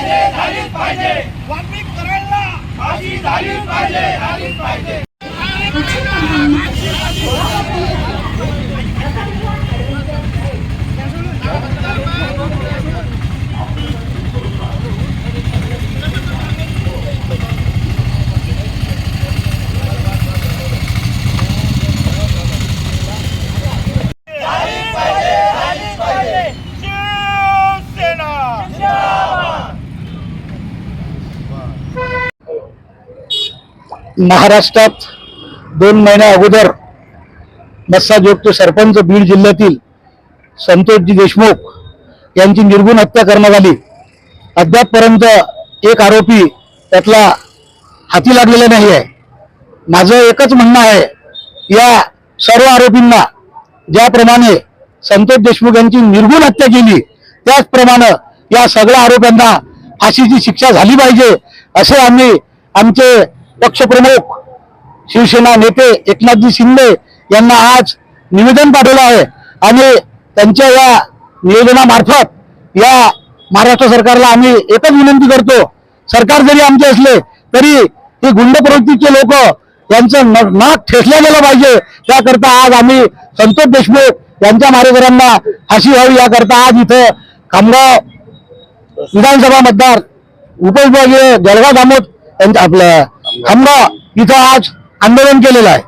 पाहिजे झालीच पाहिजे वाल्मिक करायला फाशी झालीच पाहिजे झालीच पाहिजे झालीच पाहिजे झालीच पाहिजे शिवसेना महाराष्ट्रात दोन महिन्या अगोदर मत्साजोगचे सरपंच बीड जिल्ह्यातील संतोषजी देशमुख यांची निर्गुण हत्या करण्यात आली. अद्यापपर्यंत एक आरोपी त्यातला हाती लागलेला नाही आहे. माझं एकच म्हणणं आहे या सर्व आरोपींना ज्याप्रमाणे संतोष देशमुख यांची निर्गुण हत्या केली त्याचप्रमाणे या सगळ्या आरोप्यांना फाशीची शिक्षा झाली पाहिजे असे आम्ही आमचे पक्षप्रमुख शिवसेना नेते एकनाथजी शिंदे यांना आज निवेदन पाठवलं आहे. आणि त्यांच्या या निवेदनामार्फत या महाराष्ट्र सरकारला आम्ही एकच विनंती करतो सरकार जरी आमचे असले तरी ही गुंड प्रवृत्तीचे लोक यांचं नाक ठेसल्या गेलं पाहिजे. त्याकरता आज आम्ही संतोष देशमुख यांच्या मारेकऱ्यांना फाशी व्हावी. याकरता आज इथं खामगाव विधानसभा मतदार उपविभागीय जळगाव दामोद त्यांच्या आपलं खामगाव इथं आज आंदोलन केलेलं आहे.